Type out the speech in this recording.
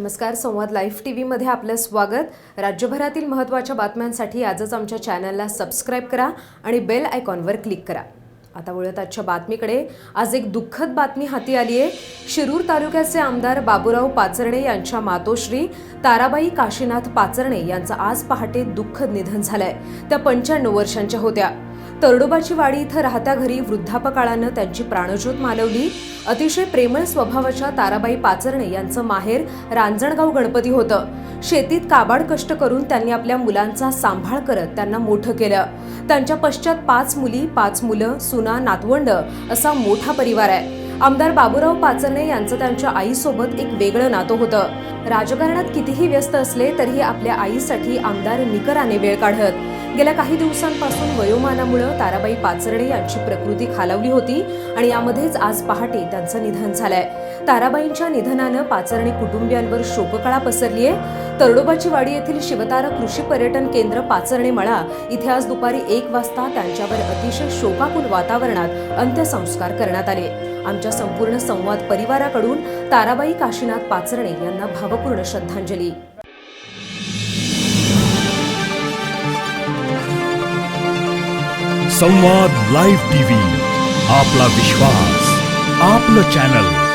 नमस्कार संवाद live T व्हीमध्ये आपलं स्वागत. राज्यभरातील महत्त्वाच्या बातम्यांसाठी आजच आमच्या चॅनलला सबस्क्राईब करा आणि बेल आयकॉनवर क्लिक करा. आता वळत आजच्या बातमीकडे. आज एक दुःखद बातमी हाती आली आहे. शिरूर तालुक्याचे आमदार बाबूराव पाचरणे यांच्या मातोश्री ताराबाई काशीनाथ पाचरणे यांचं आज पहाटे दुःखद निधन झालंय. त्या पंच्याण्णव वर्षांच्या होत्या. तरडोबाची वाडी इथं राहत्या घरी वृद्धापकाळानं त्यांची प्राणज्योत मालवली. अतिशय प्रेमळ स्वभावाच्या ताराबाई पाचरणे यांचं माहेर रांजणगाव गणपती होतं. शेतीत काबाड कष्ट करून त्यांनी आपल्या मुलांचा सांभाळ करत त्यांना मोठं केलं. त्यांच्या पश्चात पाच मुली पाच मुलं सुना नातवंड असा मोठा परिवार आहे. आमदार बाबूराव पाचरणे यांचं त्यांच्या आईसोबत एक वेगळं नातं होतं. राजकारणात कितीही व्यस्त असले तरीही आपल्या आईसाठी आमदार निकराने वेळ काढत. गेल्या काही दिवसांपासून वयोमानामुळं ताराबाई पाचरणे यांची प्रकृती खालावली होती आणि यामध्येच आज पहाटे त्यांचं निधन झालंय. ताराबाईंच्या निधनानं पाचरणे कुटुंबियांवर शोककळा पसरली आहे तरडोबाची वाडी येथील शिवतारा कृषी पर्यटन केंद्र पाचरणे मळा इथे आज दुपारी एक वाजता त्यांच्यावर अतिशय शोकाकुल वातावरणात अंत्यसंस्कार करण्यात आले. आमच्या संपूर्ण संवाद परिवाराकडून ताराबाई काशीनाथ पाचरणे यांना भावपूर्ण श्रद्धांजली. संवाद लाईव्ह टीव्ही आपला विश्वास आपलं चॅनल.